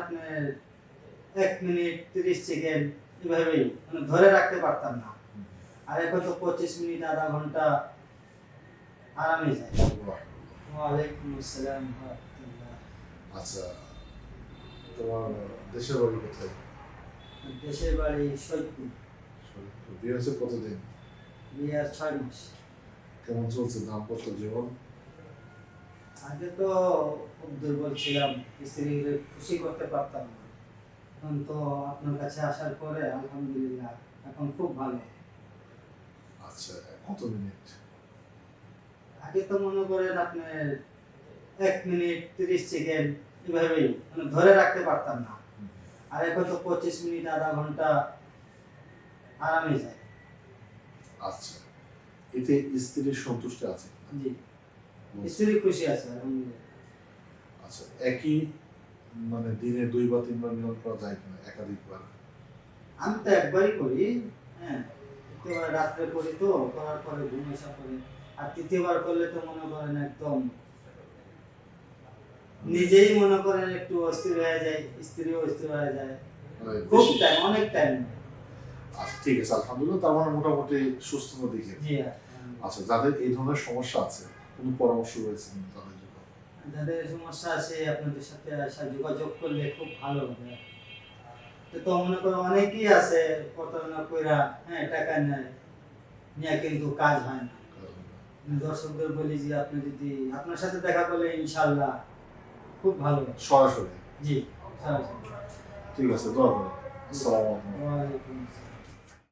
আপনি এক মিনিট তিরিশ সেকেন্ড এভাবেই মানে ধরে রাখতে পারতাম না। আর এখন তো পঁচিশ মিনিট আধা ঘণ্টা আরামে যায়। ওয়ালাইকুম আসসালাম আচ্ছা তোমার দেশের বাড়ি কোথায়? দেশের বাড়ি সৈয়দপুর। বিয়ে হয়েছে কতদিন? বিয়ার ছয় মাস। কেমন চলছে দাম্পত্য জীবন? আগে তো খুব দুর্বল ছিলাম স্ত্রীকে খুশি করতে পারতাম না। এখন তো আপনার কাছে আসার পরে আলহামদুলিল্লাহ এখন খুব ভালো। আচ্ছা কত মিনিট? আগে তো মনে করেন আপনি এক মিনিট তিরিশ সেকেন্ড এভাবেই মানে ধরে রাখতে পারতাম না। আর এখন তো পঁচিশ মিনিট আধা ঘণ্টা আরামে যায়। আচ্ছা এতে স্ত্রীর সন্তুষ্ট আছে? জি। স্ত্রী খুশি আছে আচ্ছা একই মানে দিনে দুই বা তিনবার মিলন করা যায় কিনা একাধিকবার? আমি তো একবারই করি হ্যাঁ। রাত্রে করি তো করার পরে ঘুম করে আর তৃতীয়বার করলে তো মনে করেন একদম নিজেই মনে করেন একটু অস্থির হয়ে যায় স্ত্রীও অস্থির হয়ে যায়। খুব টাইম অনেক টাইম আচ্ছা ঠিক আছে আলহামদুলিল্লাহ তার মানে মোটামুটি সুস্থতা দিকে আচ্ছা যাদের এই ধরনের সমস্যা আছে কোনো পরামর্শ রয়েছে তাদের জন্য? যাদের সমস্যা আছে আপনাদের সাথে আসা যোগাযোগ করলে খুব ভালো হবে। তো মনে করো অনেকেই আছে প্রতারণা কইরা হ্যাঁ টাকা নেয়। নিয়ে কিন্তু কাজ হয় না। দর্শকদের বলি যে আপনি যদি আপনার সাথে দেখা করলে ইনশাল্লাহ খুব ভালো সরাসরি? জি সরাসরি ঠিক আছে করি আসসালামু আলাইকুম।